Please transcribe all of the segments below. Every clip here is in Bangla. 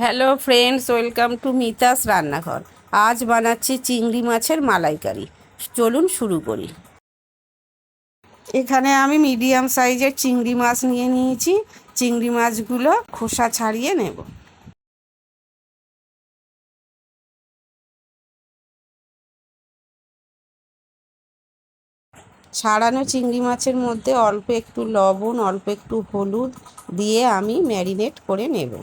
Hello friends, welcome to Mita's রান্নাঘর। আজ বানাচ্ছি চিংড়ি মাছের মালাইকারি। চলুন শুরু করি। এখানে আমি মিডিয়াম সাইজের চিংড়ি মাছ নিয়ে নিয়েছি। চিংড়ি মাছগুলো খোসা ছাড়িয়ে নেব। ছাড়ানো চিংড়ি মাছের মধ্যে অল্প একটু লবণ, অল্প একটু হলুদ দিয়ে আমি ম্যারিনেট করে নেব।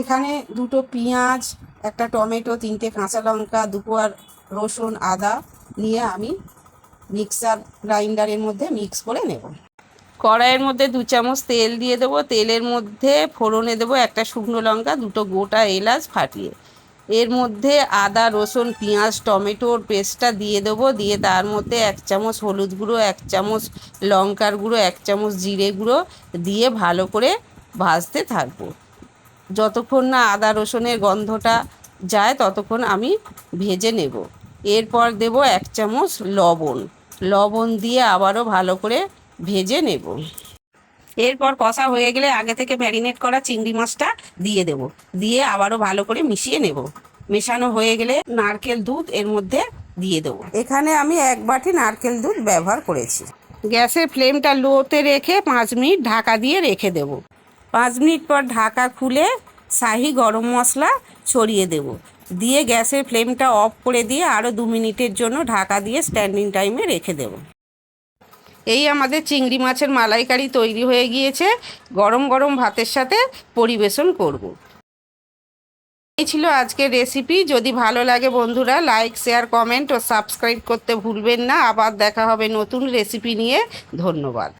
এখানে দুটো পেঁয়াজ, একটা টমেটো, তিনটে কাঁচা লঙ্কা দুপোয়ার রসুন, আদা নিয়ে আমি মিক্সার গ্রাইন্ডারের মধ্যে মিক্স করে নেব। কড়াইয়ের মধ্যে দু চামচ তেল দিয়ে দেবো। তেলের মধ্যে ফোড়নে দেবো একটা শুকনো লঙ্কা, দুটো গোটা এলাচ ফাটিয়ে। এর মধ্যে আদা, রসুন, পেঁয়াজ, টমেটোর পেস্টটা দিয়ে দেবো। দিয়ে তার মধ্যে এক চামচ হলুদ গুঁড়ো, এক চামচ লঙ্কার গুঁড়ো, এক চামচ জিরে গুঁড়ো দিয়ে ভালো করে ভাজতে থাকব। যতক্ষণ না আদা রসুনের গন্ধটা যায়, ততক্ষণ আমি ভেজে নেব। এরপর দেব এক চামচ লবণ। লবণ দিয়ে আবারও ভালো করে ভেজে নেব। এরপর কষা হয়ে গেলে আগে থেকে ম্যারিনেট করা চিংড়ি মাছটা দিয়ে দেব। দিয়ে আবারও ভালো করে মিশিয়ে নেব। মেশানো হয়ে গেলে নারকেল দুধ এর মধ্যে দিয়ে দেবো। এখানে আমি এক বাটি নারকেল দুধ ব্যবহার করেছি। গ্যাসের ফ্লেমটা লোতে রেখে পাঁচ মিনিট ঢাকা দিয়ে রেখে দেব। পাঁচ মিনিট পর ঢাকা খুলে শাহি গরম মশলা ছড়িয়ে দেব। দিয়ে গ্যাসের ফ্লেমটা অফ করে দিয়ে আরও দু মিনিটের জন্য ঢাকা দিয়ে স্ট্যান্ডিং টাইমে রেখে দেব। এই আমাদের চিংড়ি মাছের মালাইকারি তৈরি হয়ে গিয়েছে। গরম গরম ভাতের সাথে পরিবেশন করব। এই ছিল আজকের রেসিপি। যদি ভালো লাগে বন্ধুরা, লাইক, শেয়ার, কমেন্ট ও সাবস্ক্রাইব করতে ভুলবেন না। আবার দেখা হবে নতুন রেসিপি নিয়ে। ধন্যবাদ।